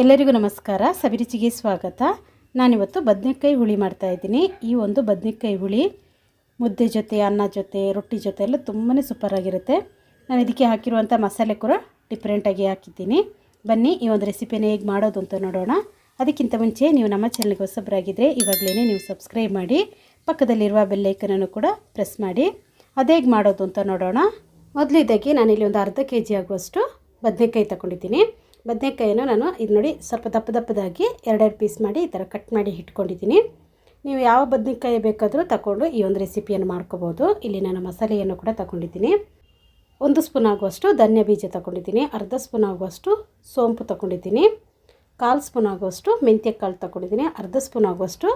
ಎಲ್ಲರಿಗೂ ನಮಸ್ಕಾರ. ಸವಿರುಚಿಗೆ ಸ್ವಾಗತ. ನಾನಿವತ್ತು ಬದನೆಕಾಯಿ ಹುಳಿ ಮಾಡ್ತಾ ಇದ್ದೀನಿ. ಈ ಒಂದು ಬದನೆಕಾಯಿ ಹುಳಿ ಮುದ್ದೆ ಜೊತೆ, ಅನ್ನ ಜೊತೆ, ರೊಟ್ಟಿ ಜೊತೆ ಎಲ್ಲ ತುಂಬಾ ಸೂಪರಾಗಿರುತ್ತೆ ನಾನು ಇದಕ್ಕೆ ಹಾಕಿರುವಂಥ ಮಸಾಲೆ ಕೂಡ ಡಿಫ್ರೆಂಟಾಗಿ ಹಾಕಿದ್ದೀನಿ. ಬನ್ನಿ, ಈ ಒಂದು ರೆಸಿಪಿನ ಹೇಗೆ ಮಾಡೋದು ಅಂತ ನೋಡೋಣ. ಅದಕ್ಕಿಂತ ಮುಂಚೆ ನೀವು ನಮ್ಮ ಚಾನಲ್ಗೆ ಹೊಸಬ್ರಾಗಿದ್ದರೆ ಇವಾಗಲೇ ನೀವು ಸಬ್ಸ್ಕ್ರೈಬ್ ಮಾಡಿ, ಪಕ್ಕದಲ್ಲಿರುವ ಬೆಲ್ಲೈಕನನ್ನು ಕೂಡ ಪ್ರೆಸ್ ಮಾಡಿ. ಅದು ಹೇಗೆ ಮಾಡೋದು ಅಂತ ನೋಡೋಣ. ಮೊದಲಿದ್ದಾಗಿ ನಾನಿಲ್ಲಿ ಒಂದು ಅರ್ಧ ಕೆ ಜಿ ಆಗುವಷ್ಟು ಬದನೆಕಾಯಿ ತಗೊಂಡಿದ್ದೀನಿ. ಬದನೆಕಾಯಿನ ನಾನು ಇದು ನೋಡಿ ಸ್ವಲ್ಪ ದಪ್ಪ ದಪ್ಪದಾಗಿ ಎರಡೆರಡು ಪೀಸ್ ಮಾಡಿ ಈ ಥರ ಕಟ್ ಮಾಡಿ ಇಟ್ಕೊಂಡಿದ್ದೀನಿ. ನೀವು ಯಾವ ಬದನೆಕಾಯಿ ಬೇಕಾದರೂ ತಗೊಂಡು ಈ ಒಂದು ರೆಸಿಪಿಯನ್ನು ಮಾಡ್ಕೋಬೋದು. ಇಲ್ಲಿ ನಾನು ಮಸಾಲೆಯನ್ನು ಕೂಡ ತಗೊಂಡಿದ್ದೀನಿ. ಒಂದು ಸ್ಪೂನ್ ಆಗುವಷ್ಟು ಧನ್ಯ ಬೀಜ ತಗೊಂಡಿದ್ದೀನಿ. ಅರ್ಧ ಸ್ಪೂನ್ ಆಗುವಷ್ಟು ಸೋಂಪು ತಗೊಂಡಿದ್ದೀನಿ. ಕಾಲು ಸ್ಪೂನ್ ಆಗುವಷ್ಟು ಮೆಂತ್ಯ ಕಾಳು ತಗೊಂಡಿದ್ದೀನಿ. ಅರ್ಧ ಸ್ಪೂನ್ ಆಗುವಷ್ಟು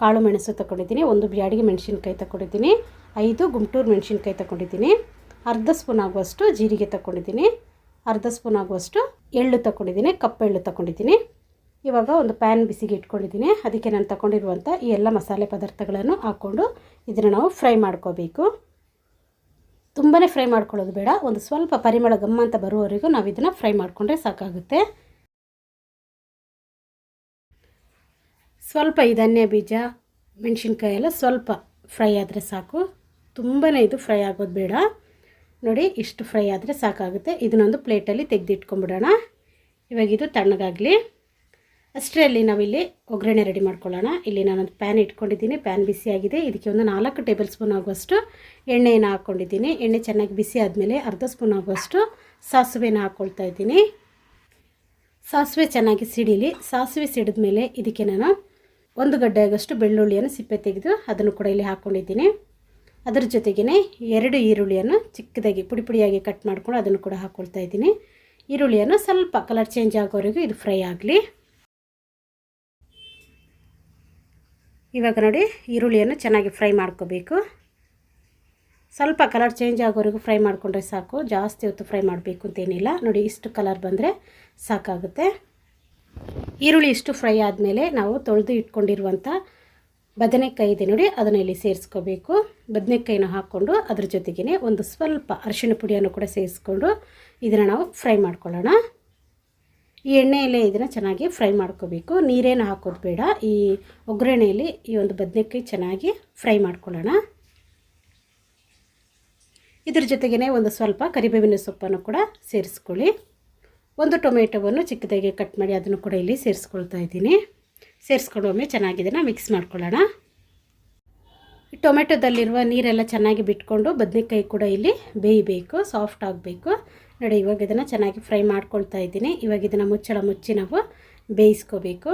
ಕಾಳು ಮೆಣಸು ತಗೊಂಡಿದ್ದೀನಿ. ಒಂದು ಬ್ಯಾಡಿಗೆ ಮೆಣಸಿನ್ಕಾಯಿ ತಗೊಂಡಿದ್ದೀನಿ. ಐದು ಗುಂಟೂರು ಮೆಣಸಿನ್ಕಾಯಿ ತಗೊಂಡಿದ್ದೀನಿ. ಅರ್ಧ ಸ್ಪೂನ್ ಆಗುವಷ್ಟು ಜೀರಿಗೆ ತಗೊಂಡಿದ್ದೀನಿ. ಅರ್ಧ ಸ್ಪೂನ್ ಆಗುವಷ್ಟು ಎಳ್ಳು ತಗೊಂಡಿದ್ದೀನಿ ಕಪ್ಪು ಎಳ್ಳು ತಗೊಂಡಿದ್ದೀನಿ ಇವಾಗ ಒಂದು ಪ್ಯಾನ್ ಬಿಸಿಗೆ ಇಟ್ಕೊಂಡಿದ್ದೀನಿ. ಅದಕ್ಕೆ ನಾನು ತಗೊಂಡಿರುವಂಥ ಈ ಎಲ್ಲ ಮಸಾಲೆ ಪದಾರ್ಥಗಳನ್ನು ಹಾಕ್ಕೊಂಡು ಇದನ್ನು ನಾವು ಫ್ರೈ ಮಾಡ್ಕೋಬೇಕು. ತುಂಬಾ ಫ್ರೈ ಮಾಡ್ಕೊಳ್ಳೋದು ಬೇಡ, ಒಂದು ಸ್ವಲ್ಪ ಪರಿಮಳ ಗಮ್ಮ ಅಂತ ಬರುವವರೆಗೂ ನಾವು ಇದನ್ನು ಫ್ರೈ ಮಾಡಿಕೊಂಡ್ರೆ ಸಾಕಾಗುತ್ತೆ. ಸ್ವಲ್ಪ ಈ ಧನ್ಯ ಬೀಜ ಮೆಣಸಿನ್ಕಾಯಿ ಎಲ್ಲ ಸ್ವಲ್ಪ ಫ್ರೈ ಆದರೆ ಸಾಕು. ತುಂಬಾ ಇದು ಫ್ರೈ ಆಗೋದು ಬೇಡ. ನೋಡಿ, ಇಷ್ಟು ಫ್ರೈ ಆದರೆ ಸಾಕಾಗುತ್ತೆ. ಇದನ್ನೊಂದು ಪ್ಲೇಟಲ್ಲಿ ತೆಗೆದಿಟ್ಕೊಂಬಿಡೋಣ ಇವಾಗ ಇದು ತಣ್ಣಗಾಗಲಿ. ಅಷ್ಟರಲ್ಲಿ ನಾವಿಲ್ಲಿ ಒಗ್ಗರಣೆ ರೆಡಿ ಮಾಡ್ಕೊಳ್ಳೋಣ. ಇಲ್ಲಿ ನಾನೊಂದು ಪ್ಯಾನ್ ಇಟ್ಕೊಂಡಿದ್ದೀನಿ. ಪ್ಯಾನ್ ಬಿಸಿ ಆಗಿದೆ. ಇದಕ್ಕೆ ಒಂದು ನಾಲ್ಕು ಟೇಬಲ್ ಸ್ಪೂನ್ ಆಗುವಷ್ಟು ಎಣ್ಣೆಯನ್ನು ಹಾಕ್ಕೊಂಡಿದ್ದೀನಿ. ಎಣ್ಣೆ ಚೆನ್ನಾಗಿ ಬಿಸಿ ಆದಮೇಲೆ ಅರ್ಧ ಸ್ಪೂನ್ ಆಗುವಷ್ಟು ಸಾಸಿವೆನ ಹಾಕ್ಕೊಳ್ತಾ ಇದ್ದೀನಿ. ಸಾಸಿವೆ ಚೆನ್ನಾಗಿ ಸಿಡಿಲಿ. ಸಾಸಿವೆ ಸಿಡಿದ ಮೇಲೆ ಇದಕ್ಕೆ ನಾನು ಒಂದು ಗಡ್ಡೆ ಆಗೋಷ್ಟು ಬೆಳ್ಳುಳ್ಳಿಯನ್ನು ಸಿಪ್ಪೆ ತೆಗೆದು ಅದನ್ನು ಕೂಡ ಇಲ್ಲಿ ಹಾಕ್ಕೊಂಡಿದ್ದೀನಿ ಅದರ ಜೊತೆಗೇ ಎರಡು ಈರುಳ್ಳಿಯನ್ನು ಚಿಕ್ಕದಾಗಿ ಪುಡಿ ಪುಡಿಯಾಗಿ ಕಟ್ ಮಾಡ್ಕೊಂಡು ಅದನ್ನು ಕೂಡ ಹಾಕ್ಕೊಳ್ತಾ ಇದ್ದೀನಿ. ಈರುಳ್ಳಿಯನ್ನು ಸ್ವಲ್ಪ ಕಲರ್ ಚೇಂಜ್ ಆಗೋವರೆಗೂ ಇದು ಫ್ರೈ ಆಗಲಿ. ಇವಾಗ ನೋಡಿ ಈರುಳ್ಳಿಯನ್ನು ಚೆನ್ನಾಗಿ ಫ್ರೈ ಮಾಡ್ಕೋಬೇಕು. ಸ್ವಲ್ಪ ಕಲರ್ ಚೇಂಜ್ ಆಗೋವರೆಗೂ ಫ್ರೈ ಮಾಡಿಕೊಂಡ್ರೆ ಸಾಕು. ಜಾಸ್ತಿ ಹೊತ್ತು ಫ್ರೈ ಮಾಡಬೇಕು ಅಂತೇನಿಲ್ಲ ನೋಡಿ ಇಷ್ಟು ಕಲರ್ ಬಂದರೆ ಸಾಕಾಗುತ್ತೆ. ಈರುಳ್ಳಿ ಇಷ್ಟು ಫ್ರೈ ಆದಮೇಲೆ ನಾವು ತೊಳೆದು ಇಟ್ಕೊಂಡಿರುವಂಥ ಬದನೆಕಾಯಿ ಇದೆ ನೋಡಿ, ಅದನ್ನು ಇಲ್ಲಿ ಸೇರಿಸ್ಕೋಬೇಕು. ಬದನೆಕಾಯಿನ ಹಾಕ್ಕೊಂಡು ಅದ್ರ ಜೊತೆಗೇ ಒಂದು ಸ್ವಲ್ಪ ಅರಿಶಿಣ ಪುಡಿಯನ್ನು ಕೂಡ ಸೇರಿಸ್ಕೊಂಡು ಇದನ್ನು ನಾವು ಫ್ರೈ ಮಾಡ್ಕೊಳ್ಳೋಣ. ಈ ಎಣ್ಣೆಯಲ್ಲೇ ಇದನ್ನು ಚೆನ್ನಾಗಿ ಫ್ರೈ ಮಾಡ್ಕೋಬೇಕು. ನೀರೇನು ಹಾಕೋದು ಬೇಡ. ಈ ಒಗ್ಗರಣೆಯಲ್ಲಿ ಈ ಒಂದು ಬದನೆಕಾಯಿ ಚೆನ್ನಾಗಿ ಫ್ರೈ ಮಾಡ್ಕೊಳ್ಳೋಣ. ಇದ್ರ ಜೊತೆಗೇ ಒಂದು ಸ್ವಲ್ಪ ಕರಿಬೇವಿನ ಸೊಪ್ಪನ್ನು ಕೂಡ ಸೇರಿಸ್ಕೊಳ್ಳಿ. ಒಂದು ಟೊಮೆಟೊವನ್ನು ಚಿಕ್ಕದಾಗಿ ಕಟ್ ಮಾಡಿ ಅದನ್ನು ಕೂಡ ಇಲ್ಲಿ ಸೇರಿಸ್ಕೊಳ್ತಾ ಇದ್ದೀನಿ. ಸೇರಿಸ್ಕೊಳ್ಳೊಮ್ಮೆ ಒಮ್ಮೆ ಇದನ್ನು ಮಿಕ್ಸ್ ಮಾಡ್ಕೊಳ್ಳೋಣ. ಟೊಮೆಟೊದಲ್ಲಿರುವ ನೀರೆಲ್ಲ ಚೆನ್ನಾಗಿ ಬಿಟ್ಕೊಂಡು ಬದನೆಕಾಯಿ ಕೂಡ ಇಲ್ಲಿ ಬೇಯಬೇಕು ಸಾಫ್ಟ್ ಆಗಬೇಕು. ನೋಡಿ, ಇವಾಗ ಇದನ್ನು ಚೆನ್ನಾಗಿ ಫ್ರೈ ಮಾಡ್ಕೊಳ್ತಾ ಇದ್ದೀನಿ. ಇವಾಗ ಇದನ್ನು ಮುಚ್ಚಳ ಮುಚ್ಚಿ ನಾವು ಬೇಯಿಸ್ಕೋಬೇಕು.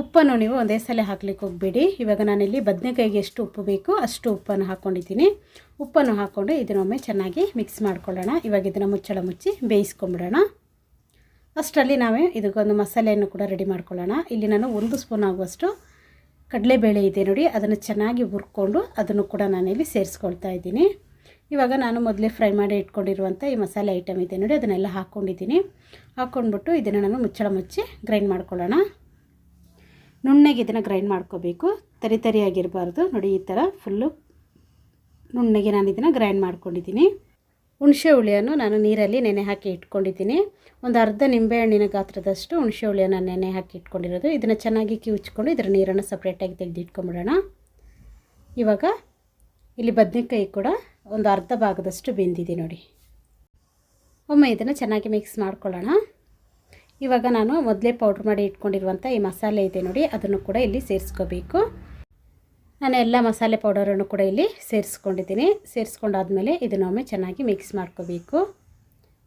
ಉಪ್ಪನ್ನು ನೀವು ಒಂದೇ ಸಲ ಹಾಕ್ಲಿಕ್ಕೆ ಹೋಗಬೇಡಿ. ಇವಾಗ ನಾನಿಲ್ಲಿ ಬದನೆಕಾಯಿಗೆ ಎಷ್ಟು ಉಪ್ಪು ಬೇಕು ಅಷ್ಟು ಉಪ್ಪನ್ನು ಹಾಕ್ಕೊಂಡಿದ್ದೀನಿ. ಉಪ್ಪನ್ನು ಹಾಕ್ಕೊಂಡು ಇದನ್ನೊಮ್ಮೆ ಚೆನ್ನಾಗಿ ಮಿಕ್ಸ್ ಮಾಡ್ಕೊಳ್ಳೋಣ. ಇವಾಗ ಇದನ್ನು ಮುಚ್ಚಳ ಮುಚ್ಚಿ ಬೇಯಿಸ್ಕೊಂಬಿಡೋಣ. ಅಷ್ಟರಲ್ಲಿ ನಾವೇ ಇದಕ್ಕೊಂದು ಮಸಾಲೆಯನ್ನು ಕೂಡ ರೆಡಿ ಮಾಡ್ಕೊಳ್ಳೋಣ. ಇಲ್ಲಿ ನಾನು ಒಂದು ಸ್ಪೂನ್ ಆಗುವಷ್ಟು ಕಡಲೆಬೇಳೆ ಇದೆ ನೋಡಿ, ಅದನ್ನು ಚೆನ್ನಾಗಿ ಹುರ್ಕೊಂಡು ಅದನ್ನು ಕೂಡ ನಾನಿಲ್ಲಿ ಸೇರಿಸ್ಕೊಳ್ತಾ ಇದ್ದೀನಿ. ಇವಾಗ ನಾನು ಮೊದಲೇ ಫ್ರೈ ಮಾಡಿ ಇಟ್ಕೊಂಡಿರುವಂಥ ಈ ಮಸಾಲೆ ಐಟಮ್ ಇದೆ ನೋಡಿ, ಅದನ್ನೆಲ್ಲ ಹಾಕ್ಕೊಂಡಿದ್ದೀನಿ. ಹಾಕ್ಕೊಂಡ್ಬಿಟ್ಟು ಇದನ್ನು ನಾನು ಮುಚ್ಚಳ ಮುಚ್ಚಿ ಗ್ರೈಂಡ್ ಮಾಡ್ಕೊಳ್ಳೋಣ. ನುಣ್ಣಗೆ ಇದನ್ನು ಗ್ರೈಂಡ್ ಮಾಡ್ಕೋಬೇಕು. ತರಿ ತರಿಯಾಗಿರಬಾರ್ದು ನೋಡಿ, ಈ ಥರ ಫುಲ್ಲು ನುಣ್ಣಗೆ ನಾನು ಇದನ್ನು ಗ್ರೈಂಡ್ ಮಾಡ್ಕೊಂಡಿದ್ದೀನಿ. ಹುಣಸೆ ಹುಳಿಯನ್ನು ನಾನು ನೀರಲ್ಲಿ ನೆನೆ ಹಾಕಿ ಇಟ್ಕೊಂಡಿದ್ದೀನಿ. ಒಂದು ಅರ್ಧ ನಿಂಬೆಹಣ್ಣಿನ ಗಾತ್ರದಷ್ಟು ಹುಣಸೆ ಹುಳಿಯನ್ನು ನೆನೆ ಹಾಕಿ ಇಟ್ಕೊಂಡಿರೋದು. ಇದನ್ನು ಚೆನ್ನಾಗಿ ಕಿವುಚ್ಕೊಂಡು ಇದರ ನೀರನ್ನು ಸಪ್ರೇಟಾಗಿ ತೆಗೆದು ಇಟ್ಕೊಂಬಿಡೋಣ ಇವಾಗ ಇಲ್ಲಿ ಬದನೆಕಾಯಿ ಕೂಡ ಒಂದು ಅರ್ಧ ಭಾಗದಷ್ಟು ಬೆಂದಿದೆ ನೋಡಿ. ಒಮ್ಮೆ ಇದನ್ನು ಚೆನ್ನಾಗಿ ಮಿಕ್ಸ್ ಮಾಡ್ಕೊಳ್ಳೋಣ. ಇವಾಗ ನಾನು ಮೊದಲೇ ಪೌಡ್ರ್ ಮಾಡಿ ಇಟ್ಕೊಂಡಿರುವಂಥ ಈ ಮಸಾಲೆ ಇದೆ ನೋಡಿ, ಅದನ್ನು ಕೂಡ ಇಲ್ಲಿ ಸೇರಿಸ್ಕೋಬೇಕು. ನಾನು ಎಲ್ಲ ಮಸಾಲೆ ಪೌಡರನ್ನು ಕೂಡ ಇಲ್ಲಿ ಸೇರಿಸ್ಕೊಂಡಿದ್ದೀನಿ. ಸೇರಿಸ್ಕೊಂಡಾದ್ಮೇಲೆ ಇದನ್ನೊಮ್ಮೆ ಚೆನ್ನಾಗಿ ಮಿಕ್ಸ್ ಮಾಡ್ಕೋಬೇಕು.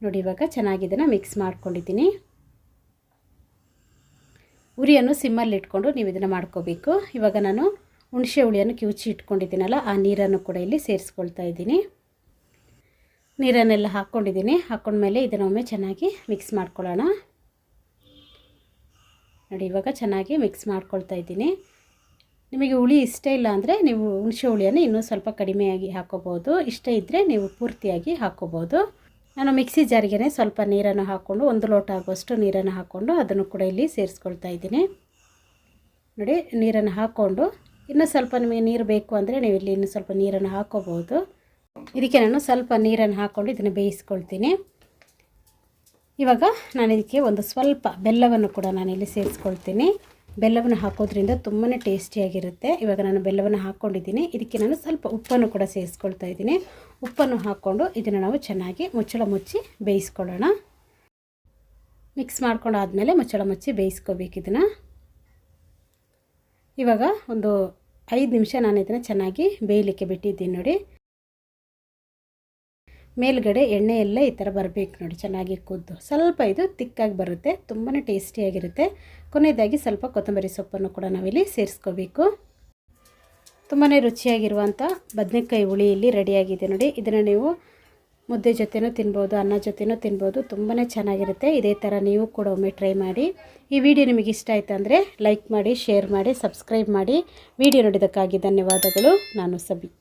ನೋಡಿ, ಇವಾಗ ಚೆನ್ನಾಗಿ ಇದನ್ನು ಮಿಕ್ಸ್ ಮಾಡ್ಕೊಂಡಿದ್ದೀನಿ. ಉರಿಯನ್ನು ಸಿಮ್ಮಲ್ಲಿ ಇಟ್ಕೊಂಡು ನೀವು ಇದನ್ನು ಮಾಡ್ಕೋಬೇಕು. ಇವಾಗ ನಾನು ಹುಣಸೆ ಹುಳಿಯನ್ನು ಕಿವುಚಿ ಇಟ್ಕೊಂಡಿದ್ದೀನಲ್ಲ, ಆ ನೀರನ್ನು ಕೂಡ ಇಲ್ಲಿ ಸೇರಿಸ್ಕೊಳ್ತಾ ಇದ್ದೀನಿ. ನೀರನ್ನೆಲ್ಲ ಹಾಕ್ಕೊಂಡಿದ್ದೀನಿ. ಹಾಕ್ಕೊಂಡ್ಮೇಲೆ ಇದನ್ನೊಮ್ಮೆ ಚೆನ್ನಾಗಿ ಮಿಕ್ಸ್ ಮಾಡ್ಕೊಳ್ಳೋಣ. ನೋಡಿ, ಇವಾಗ ಚೆನ್ನಾಗಿ ಮಿಕ್ಸ್ ಮಾಡ್ಕೊಳ್ತಾ ಇದ್ದೀನಿ. ನಿಮಗೆ ಹುಳಿ ಇಷ್ಟ ಇಲ್ಲ ಅಂದರೆ ನೀವು ಹುಣಸೆ ಹುಳಿಯನ್ನು ಇನ್ನೂ ಸ್ವಲ್ಪ ಕಡಿಮೆಯಾಗಿ ಹಾಕೋಬೋದು ಇಷ್ಟ ಇದ್ದರೆ ನೀವು ಪೂರ್ತಿಯಾಗಿ ಹಾಕೋಬೋದು ನಾನು ಮಿಕ್ಸಿ ಜಾರಿಗೆ ಸ್ವಲ್ಪ ನೀರನ್ನು ಹಾಕ್ಕೊಂಡು ಒಂದು ಲೋಟ ಆಗುವಷ್ಟು ನೀರನ್ನು ಹಾಕ್ಕೊಂಡು ಅದನ್ನು ಕೂಡ ಇಲ್ಲಿ ಸೇರಿಸ್ಕೊಳ್ತಾ ಇದ್ದೀನಿ. ನೋಡಿ, ನೀರನ್ನು ಹಾಕ್ಕೊಂಡು ಇನ್ನೂ ಸ್ವಲ್ಪ ನಿಮಗೆ ನೀರು ಬೇಕು ಅಂದರೆ ನೀವು ಇಲ್ಲಿ ಇನ್ನೂ ಸ್ವಲ್ಪ ನೀರನ್ನು ಹಾಕೋಬೋದು ಇದಕ್ಕೆ ನಾನು ಸ್ವಲ್ಪ ನೀರನ್ನು ಹಾಕ್ಕೊಂಡು ಇದನ್ನು ಬೇಯಿಸ್ಕೊಳ್ತೀನಿ. ಇವಾಗ ನಾನು ಇದಕ್ಕೆ ಒಂದು ಸ್ವಲ್ಪ ಬೆಲ್ಲವನ್ನು ಕೂಡ ನಾನಿಲ್ಲಿ ಸೇರಿಸ್ಕೊಳ್ತೀನಿ. ಬೆಲ್ಲವನ್ನು ಹಾಕೋದ್ರಿಂದ ತುಂಬಾ ಟೇಸ್ಟಿಯಾಗಿರುತ್ತೆ. ಇವಾಗ ನಾನು ಬೆಲ್ಲವನ್ನು ಹಾಕ್ಕೊಂಡಿದ್ದೀನಿ. ಇದಕ್ಕೆ ನಾನು ಸ್ವಲ್ಪ ಉಪ್ಪನ್ನು ಕೂಡ ಸೇರಿಸ್ಕೊಳ್ತಾ ಇದ್ದೀನಿ. ಉಪ್ಪನ್ನು ಹಾಕ್ಕೊಂಡು ಇದನ್ನು ನಾವು ಚೆನ್ನಾಗಿ ಮುಚ್ಚಳ ಮುಚ್ಚಿ ಬೇಯಿಸ್ಕೊಳ್ಳೋಣ. ಮಿಕ್ಸ್ ಮಾಡ್ಕೊಂಡಾದಮೇಲೆ ಮುಚ್ಚಳ ಮುಚ್ಚಿ ಬೇಯಿಸ್ಕೋಬೇಕು ಇದನ್ನು. ಇವಾಗ ಒಂದು ಐದು ನಿಮಿಷ ನಾನು ಇದನ್ನು ಚೆನ್ನಾಗಿ ಬೇಯಲಿಕ್ಕೆ ಬಿಟ್ಟಿದ್ದೀನಿ ನೋಡಿ. ಮೇಲ್ಗಡೆ ಎಣ್ಣೆ ಈ ಥರ ಬರಬೇಕು ನೋಡಿ, ಚೆನ್ನಾಗಿ ಕುದ್ದು. ಸ್ವಲ್ಪ ಇದು ತಿಕ್ಕಾಗಿ ಬರುತ್ತೆ ತುಂಬಾ ಟೇಸ್ಟಿಯಾಗಿರುತ್ತೆ. ಕೊನೆಯದಾಗಿ ಸ್ವಲ್ಪ ಕೊತ್ತಂಬರಿ ಸೊಪ್ಪನ್ನು ಕೂಡ ನಾವಿಲ್ಲಿ ಸೇರಿಸ್ಕೋಬೇಕು. ತುಂಬಾ ರುಚಿಯಾಗಿರುವಂಥ ಬದನೆಕಾಯಿ ಹುಳಿ ಇಲ್ಲಿ ರೆಡಿಯಾಗಿದೆ ನೋಡಿ. ಇದನ್ನು ನೀವು ಮುದ್ದೆ ಜೊತೆನೂ ತಿನ್ಬೋದು, ಅನ್ನ ಜೊತೆನೂ ತಿನ್ಬೋದು ತುಂಬಾ ಚೆನ್ನಾಗಿರುತ್ತೆ. ಇದೇ ಥರ ನೀವು ಕೂಡ ಒಮ್ಮೆ ಟ್ರೈ ಮಾಡಿ. ಈ ವಿಡಿಯೋ ನಿಮಗೆ ಇಷ್ಟ ಆಯಿತು ಅಂದರೆ ಲೈಕ್ ಮಾಡಿ, ಶೇರ್ ಮಾಡಿ, ಸಬ್ಸ್ಕ್ರೈಬ್ ಮಾಡಿ. ವಿಡಿಯೋ ನೋಡಿದ್ದಕ್ಕಾಗಿ ಧನ್ಯವಾದಗಳು. ನಾನು ಸಬಿ.